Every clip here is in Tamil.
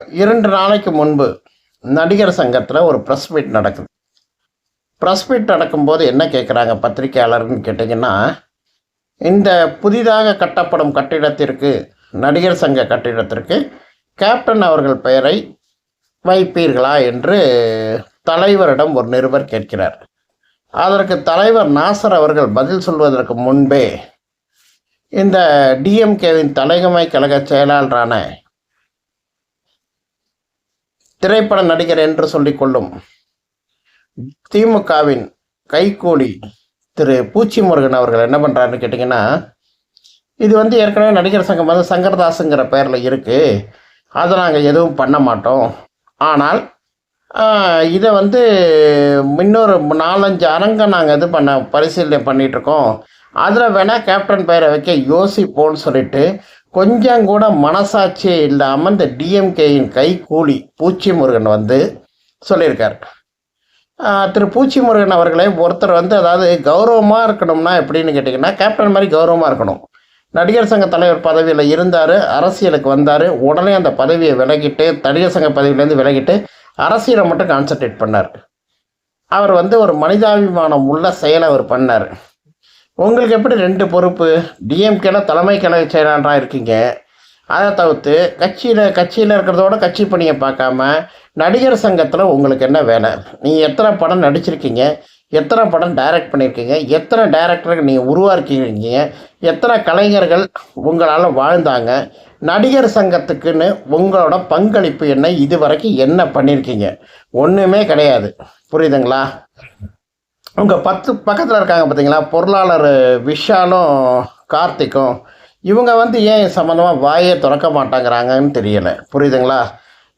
இரண்டு நாளைக்கு முன்பு நடிகர் சங்கத்தில் ஒரு ப்ரெஸ் மீட் நடக்குது. ப்ரெஸ் மீட் நடக்கும்போது என்ன கேட்குறாங்க பத்திரிக்கையாளர்னு கேட்டிங்கன்னா இந்த புதிதாக கட்டப்படும் கட்டிடத்திற்கு நடிகர் சங்க கட்டிடத்திற்கு கேப்டன் அவர்கள் பெயரை வைப்பீர்களா என்று தலைவரிடம் ஒரு நிருபர் கேட்கிறார். அதற்கு தலைவர் நாசர் அவர்கள் பதில் சொல்வதற்கு முன்பே இந்த டிஎம்கேவின் தலைமை கழக செயலாளரான திரைப்பட நடிகர் என்று சொல்லிக்கொள்ளும் திமுகவின் கைகூலி திரு பூச்சி முருகன் அவர்கள் என்ன பண்ணுறாருன்னு கேட்டிங்கன்னா இது வந்து ஏற்கனவே நடிகர் சங்கம் வந்து சங்கர்தாஸுங்கிற பெயரில் இருக்குது அதை நாங்கள் எதுவும் பண்ண மாட்டோம். ஆனால் இதை வந்து இன்னொரு நாலஞ்சு அரங்கை நாங்கள் இது பண்ண பரிசீலனை பண்ணிகிட்ருக்கோம் அதில் வேணால் கேப்டன் பெயரை வைக்க யோசிப்போன்னு சொல்லிட்டு கொஞ்சம் கூட மனசாட்சியே இல்லாமல் இந்த டிஎம்கேயின் கைகூலி பூச்சி முருகன் வந்து சொல்லியிருக்கார். திரு பூச்சி முருகன் அவர்களே ஒருத்தர் வந்து அதாவது கௌரவமாக இருக்கணும்னா எப்படின்னு கேட்டிங்கன்னா கேப்டன் மாதிரி கௌரவமாக இருக்கணும். நடிகர் சங்க தலைவர் பதவியில் இருந்தார் அரசியலுக்கு வந்தார் உடனே அந்த பதவியை விலகிட்டு நடிகர் சங்க பதவியிலேருந்து விலகிட்டு அரசியலை மட்டும் கான்சன்ட்ரேட் பண்ணார். அவர் வந்து ஒரு மனிதாபிமானம் உள்ள செயலை அவர் பண்ணார். உங்களுக்கு எப்படி ரெண்டு பொறுப்பு? டிஎம்கேல தலைமை கழக செயலாளராக இருக்கீங்க. அதை தவிர்த்து கட்சியில் கட்சியில் இருக்கிறதோட கட்சி பணியை பார்க்காம நடிகர் சங்கத்தில் உங்களுக்கு என்ன வேலை? நீங்கள் எத்தனை படம் நடிச்சிருக்கீங்க? எத்தனை படம் டைரக்ட் பண்ணியிருக்கீங்க? எத்தனை டைரக்டருக்கு நீங்கள் உருவாக்கியிருக்கீங்க? எத்தனை கலைஞர்கள் உங்களால் வாழ்ந்தாங்க? நடிகர் சங்கத்துக்குன்னு உங்களோட பங்களிப்பு என்ன? இது வரைக்கும் என்ன பண்ணியிருக்கீங்க? ஒன்றுமே கிடையாது. புரியுதுங்களா? உங்கள் பத்து பக்கத்தில் இருக்காங்க பார்த்தீங்களா பொருளாளர் விஷாலும் கார்த்திக்கும். இவங்க வந்து ஏன் சம்மந்தமாக வாயை திறக்க மாட்டாங்கிறாங்கன்னு தெரியலை. புரியுதுங்களா?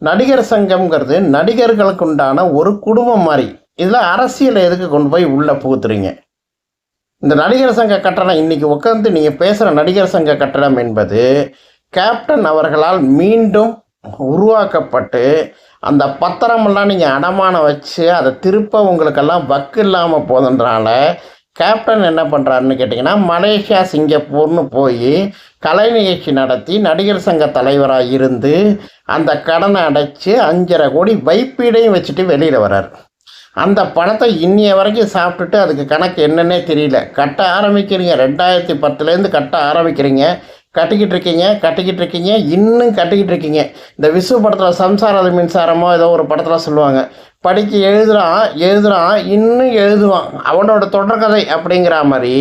நடிகர் சங்கம்ங்கிறது நடிகர்களுக்கு உண்டான ஒரு குடும்பம் மாதிரி. இதில் அரசியலை எதுக்கு கொண்டு போய் உள்ளே புகுத்துறீங்க? இந்த நடிகர் சங்க கட்டணம் இன்றைக்கி உட்காந்து நீங்கள் பேசுகிற நடிகர் சங்க கட்டணம் என்பது கேப்டன் அவர்களால் மீண்டும் உருவாக்கப்பட்டு அந்த பத்திரமெல்லாம் நீங்கள் அடமானம் வச்சு அதை திருப்ப உங்களுக்கெல்லாம் வக்கு இல்லாமல் போதுன்றனால கேப்டன் என்ன பண்ணுறாருன்னு கேட்டிங்கன்னா மலேசியா சிங்கப்பூர்னு போய் கலை நிகழ்ச்சி நடத்தி நடிகர் சங்க தலைவராக இருந்து அந்த கடனை அடைச்சி அஞ்சரை கோடி வைப்பீடையும் வச்சுட்டு வெளியில் வர்றார். அந்த பணத்தை இன்னிய வரைக்கும் சாப்பிட்டுட்டு அதுக்கு கணக்கு என்னன்னே தெரியல. கட்ட ஆரம்பிக்கிறீங்க. ரெண்டாயிரத்தி பத்துலேருந்து கட்ட ஆரம்பிக்கிறீங்க. கட்டிக்கிட்டு இருக்கீங்க கட்டிக்கிட்டு இருக்கீங்க இன்னும் கட்டிக்கிட்டு இருக்கீங்க இந்த விசு படத்தில் சம்சாரது மின்சாரமோ ஏதோ ஒரு படத்தில் சொல்லுவாங்க. படிக்க எழுதுகிறான் எழுதுகிறான் இன்னும் எழுதுவான். அவனோட தொடர்கதை அப்படிங்கிற மாதிரி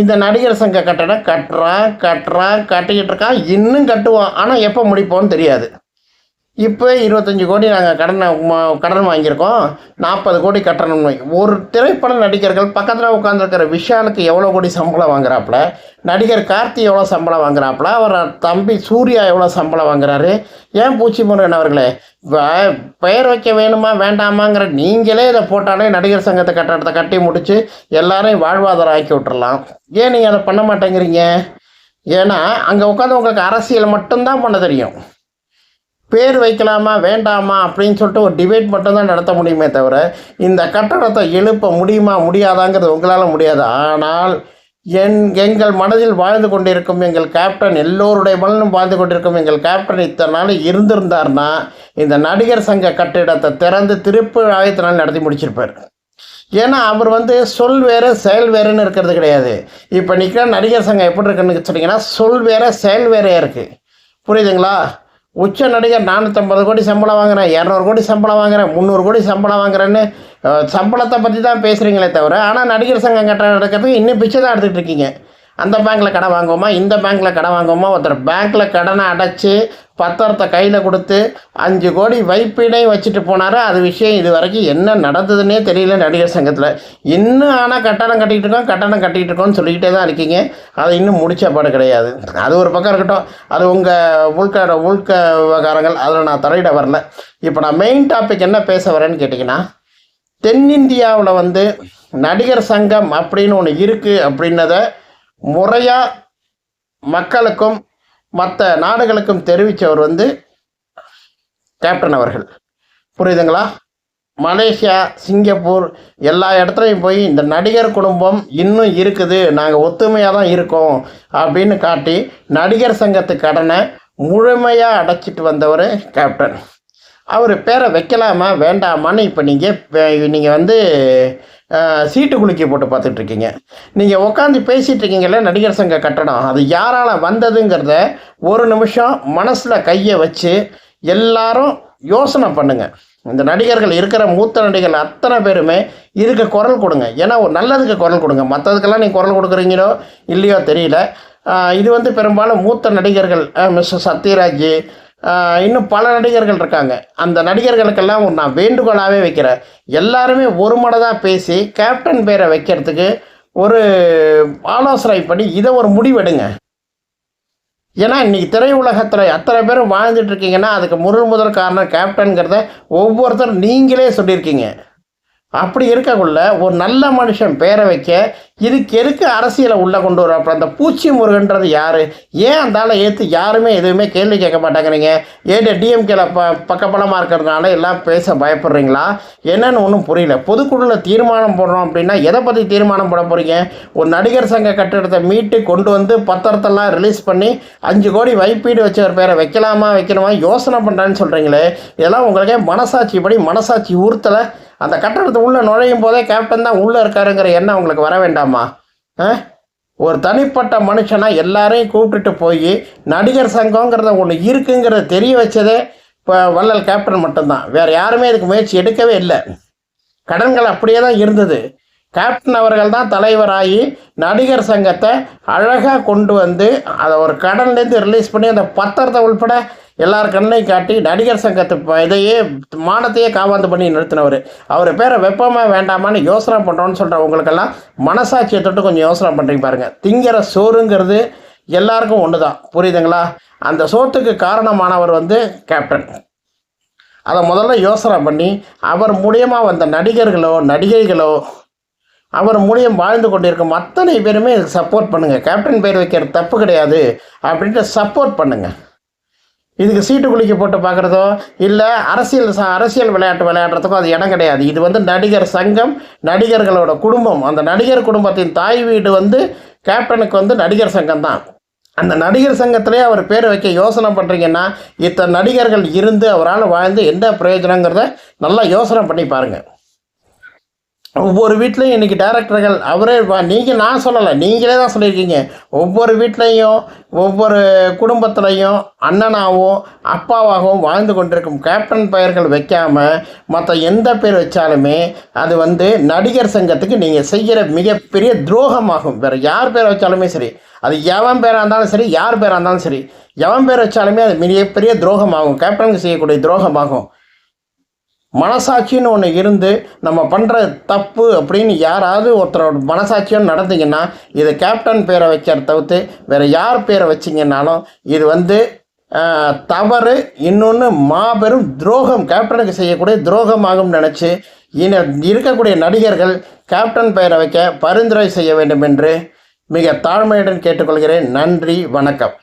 இந்த நடிகர் சங்க கட்டணம் கட்டுறான் கட்டுறான் கட்டிக்கிட்டு இருக்கான் இன்னும் கட்டுவான். ஆனால் எப்போ முடிப்போன்னு தெரியாது. இப்போ இருபத்தஞ்சி கோடி நாங்கள் கடன் கடன் வாங்கியிருக்கோம். நாற்பது கோடி கட்டணம்னு ஒரு திரைப்பட நடிகர்கள் பக்கத்தில் உட்காந்துருக்கிற விஷாலுக்கு எவ்வளோ கோடி சம்பளம் வாங்குறாப்புல? நடிகர் கார்த்தி எவ்வளோ சம்பளம் வாங்குறாப்புல? அவர் தம்பி சூர்யா எவ்வளோ சம்பளம் வாங்குறாரு? ஏன் பூச்சி முருகன் அவர்களே? பெயர் வைக்க வேணுமா வேண்டாமாங்கிற நீங்களே இதை போட்டாலே நடிகர் சங்கத்தை கட்டடத்தை கட்டி முடித்து எல்லாரையும் வாழ்வாதாரம் ஆக்கி விட்டுறலாம். ஏன் நீங்கள் அதை பண்ண மாட்டேங்கிறீங்க? ஏன்னா அங்கே உட்காந்து உங்களுக்கு அரசியல் மட்டும்தான் பண்ண தெரியும். பேர் வைக்கலாமா வேண்டாமா அப்படின்னு சொல்லிட்டு ஒரு டிபேட் மட்டும்தான் நடத்த முடியுமே தவிர இந்த கட்டடத்தை எழுப்ப முடியுமா முடியாதாங்கிறது உங்களால் முடியாது. ஆனால் என் எங்கள் மனதில் வாழ்ந்து கொண்டிருக்கும் எங்கள் கேப்டன் எல்லோருடைய மனதிலும் வாழ்ந்து கொண்டிருக்கும் எங்கள் கேப்டன் இத்தனை நாள் இருந்திருந்தார்னா இந்த நடிகர் சங்க கட்டிடத்தை திறந்து திருப்பு ஆயிரத்தி நாள் நடத்தி முடிச்சிருப்பார். ஏன்னா அவர் வந்து சொல் வேறு செயல் வேறுன்னு இருக்கிறது கிடையாது. இப்போ நிற்கிற நடிகர் சங்கம் எப்படி இருக்குன்னு சொன்னீங்கன்னா சொல் வேறு செயல் வேறையாக இருக்குது புரியுதுங்களா? உச்ச நடிகர் நானூற்றம்பது கோடி சம்பளம் வாங்குறேன் இரநூறு கோடி சம்பளம் வாங்குறேன் முந்நூறு கோடி சம்பளம் வாங்குறேன்னு சம்பளத்தை பற்றி தான் பேசுகிறீங்களே தவிர ஆனால் நடிகர் சங்கம் கட்டணம் நடக்கிறதுக்கு இன்னும் பிச்சை தான் எடுத்துகிட்டு இருக்கீங்க. அந்த பேங்க்கில் கடன் வாங்குவோமா? இந்த பேங்க்கில் கடன் வாங்குவோமா? ஒருத்தர் பேங்க்கில் கடனை அடைச்சி பத்திரத்தை கையில் கொடுத்து அஞ்சு கோடி வைப்பினை வச்சுட்டு போனார்? அது விஷயம் இது வரைக்கும் என்ன நடந்ததுன்னே தெரியல நடிகர் சங்கத்தில். இன்னும் ஆனால் கட்டணம் கட்டிக்கிட்டு இருக்கோம் கட்டணம் கட்டிக்கிட்டு இருக்கோம்னு சொல்லிக்கிட்டே தான் இருக்கீங்க. அதை இன்னும் முடிச்ச பாடு கிடையாது. அது ஒரு பக்கம் இருக்கட்டும் அது உங்கள் உள்க உள்க விவகாரங்கள் அதில் நான் தலையிட வரல. இப்போ நான் மெயின் டாபிக் என்ன பேச வரேன்னு கேட்டிங்கன்னா தென்னிந்தியாவில் வந்து நடிகர் சங்கம் அப்படின்னு ஒன்று இருக்குது அப்படின்னத முறையாக மக்களுக்கும் மற்ற நாடுகளுக்கும் தெரிவித்தவர் வந்து கேப்டன் அவர்கள். புரியுதுங்களா? மலேசியா சிங்கப்பூர் எல்லா இடத்துலையும் போய் இந்த நடிகர் குடும்பம் இன்னும் இருக்குது நாங்கள் ஒத்துமையாக தான் இருக்கோம் அப்படின்னு காட்டி நடிகர் சங்கத்து கடனை முழுமையாக அடைச்சிட்டு வந்தவர் கேப்டன். அவர் பேரை வைக்கலாமா வேண்டாமான்னு இப்போ நீங்கள் நீங்கள் வந்து சீட்டு குலுக்கி போட்டு பார்த்துட்டு இருக்கீங்க நீங்கள் உட்காந்து பேசிகிட்டு இருக்கீங்கல்ல நடிகர் சங்க கட்டடம். அது யாரால் வந்ததுங்கிறத ஒரு நிமிஷம் மனசில் கையை வச்சு எல்லாரும் யோசனை பண்ணுங்கள் இந்த நடிகர்கள் இருக்கிற மூத்த நடிகர்கள் அத்தனை பேருமே இதுக்கு குரல் கொடுங்க. ஏன்னா ஒரு நல்லதுக்கு குரல் கொடுங்க. மற்றதுக்கெல்லாம் நீங்கள் குரல் கொடுக்குறீங்களோ இல்லையோ தெரியல. இது வந்து பெரும்பாலும் மூத்த நடிகர்கள் மிஸ்டர் சத்யராஜ் இன்னும் பல நடிகர்கள் இருக்காங்க. அந்த நடிகர்களுக்கெல்லாம் ஒரு நான் வேண்டுகோளாகவே வைக்கிறேன். எல்லாருமே ஒரு மனதாக பேசி கேப்டன் பேரை வைக்கிறதுக்கு ஒரு ஆலோசனை பண்ணி இதை ஒரு முடிவெடுங்க. ஏன்னா இன்றைக்கி திரையுலகத்தில் அத்தனை பேரும் வாழ்ந்துட்டு இருக்கீங்கன்னா அதுக்கு முதல் முதல் காரணம் கேப்டன்கிறத ஒவ்வொருத்தரும் நீங்களே சொல்லியிருக்கீங்க. அப்படி இருக்கக்குள்ள ஒரு நல்ல மனுஷன் பேரை வைக்க இதுக்கு எதுக்கு அரசியலை உள்ளே கொண்டு வர அப்புறம் அந்த பூச்சி முருகன்றது யார்? ஏன் அந்தால ஏற்று யாருமே எதுவுமே கேள்வி கேட்க மாட்டேங்கிறீங்க? ஏன் டிஎம்கேல ப பக்கபலமாக இருக்கிறதுனால எல்லாம் பேச பயப்படுறீங்களா? என்னன்னு ஒன்றும் புரியல. பொதுக்குழுவில் தீர்மானம் போடுறோம் அப்படின்னா எதை பற்றி தீர்மானம் போட போகிறீங்க ஒரு நடிகர் சங்க கட்டிடத்தை மீட்டு கொண்டு வந்து பத்திரத்தெல்லாம் ரிலீஸ் பண்ணி அஞ்சு கோடி வைப்பீடு வச்ச ஒரு பேரை வைக்கலாமா வைக்கணுமா? யோசனை பண்ணுறேன்னு சொல்கிறீங்களே இதெல்லாம் உங்களுக்கே மனசாட்சி படி மனசாட்சி ஊர்த்தலை. அந்த கட்டடத்து உள்ளே நுழையும் போதே கேப்டன் தான் உள்ளே இருக்காருங்கிற எண்ணம் உங்களுக்கு வர வேண்டாமா? ஆ? ஒரு தனிப்பட்ட மனுஷனாக எல்லாரையும் கூப்பிட்டுட்டு போய் நடிகர் சங்கங்கிறத ஒன்று இருக்குங்கிறத தெரிய வச்சதே இப்போ வள்ளல் கேப்டன் மட்டும்தான். வேறு யாருமே இதுக்கு முயற்சி எடுக்கவே இல்லை. கடன்கள் அப்படியே தான் இருந்தது. கேப்டன் அவர்கள் தான் தலைவராகி நடிகர் சங்கத்தை அழகாக கொண்டு வந்து அதை ஒரு கடன்லேருந்து ரிலீஸ் பண்ணி அந்த பத்திரத்தை உள்பட எல்லார் கண்ணையும் காட்டி நடிகர் சங்கத்து இதையே மானத்தையே காவாந்து பண்ணி நிறுத்தினவர். அவர் பேரை வெப்பமா வேண்டாமான்னு யோசனை பண்ணுறோன்னு சொல்கிற உங்களுக்கெல்லாம் மனசாட்சியை தொட்டு கொஞ்சம் யோசனை பண்ணுறீங்க பாருங்கள் திங்கிற சோறுங்கிறது எல்லாருக்கும் ஒன்று தான் புரியுதுங்களா? அந்த சோத்துக்கு காரணமானவர் வந்து கேப்டன். அதை முதல்ல யோசனை பண்ணி அவர் மூலியமாக வந்த நடிகர்களோ நடிகைகளோ அவர் மூலியம் வாழ்ந்து கொண்டிருக்கும் அத்தனை பேருமே இதுக்கு சப்போர்ட் பண்ணுங்கள் கேப்டன் பேர் வைக்கிற தப்பு கிடையாது. அப்படின்ட்டு சப்போர்ட் பண்ணுங்கள் இதுக்கு சீட்டு குளிக்க போட்டு பார்க்குறதோ இல்லை அரசியல் ச அரசியல் விளையாட்டு விளையாடுறதுக்கோ அது இடம் கிடையாது. இது வந்து நடிகர் சங்கம் நடிகர்களோட குடும்பம். அந்த நடிகர் குடும்பத்தின் தாய் வீடு வந்து கேப்டனுக்கு வந்து நடிகர் சங்கம் தான். அந்த நடிகர் சங்கத்திலே அவர் பேர் வைக்க யோசனை பண்ணுறீங்கன்னா இத்தனை நடிகர்கள் இருந்து அவரால் வாழ்ந்து என்ன பிரயோஜனங்கிறத நல்லா யோசனை பண்ணி பாருங்கள் ஒவ்வொரு வீட்லேயும் இன்றைக்கி டேரக்டர்கள் அவரே நீங்கள் நான் சொல்லலை நீங்களே தான் சொல்லியிருக்கீங்க. ஒவ்வொரு வீட்லேயும் ஒவ்வொரு குடும்பத்துலேயும் அண்ணனாகவும் அப்பாவாகவும் வாழ்ந்து கொண்டிருக்கும் கேப்டன் பெயர்கள் வைக்காமல் மற்ற எந்த பேர் வச்சாலுமே அது வந்து நடிகர் சங்கத்துக்கு நீங்கள் செய்கிற மிகப்பெரிய துரோகமாகும். வேறு யார் பேர் வச்சாலுமே சரி அது எவன் பேராக இருந்தாலும் சரி யார் பேராக இருந்தாலும் சரி எவன் பேர் வச்சாலுமே அது மிகப்பெரிய துரோகமாகும். கேப்டனுக்கு செய்யக்கூடிய துரோகமாகும். மனசாட்சின்னு ஒன்று இருந்து நம்ம பண்ணுற தப்பு அப்படின்னு யாராவது ஒருத்தரோட மனசாட்சியும் நடந்தீங்கன்னா இது கேப்டன் பேரை வைக்கிற தவிர்த்து வேறு யார் பேரை வச்சிங்கன்னாலும் இது வந்து தவறு இன்னொன்று மாபெரும் துரோகம். கேப்டனுக்கு செய்யக்கூடிய துரோகமாகும் நினச்சி இன இருக்கக்கூடிய நடிகர்கள் கேப்டன் பெயரை வைக்க பரிந்துரை செய்ய வேண்டும் என்று மிக தாழ்மையுடன் கேட்டுக்கொள்கிறேன். நன்றி வணக்கம்.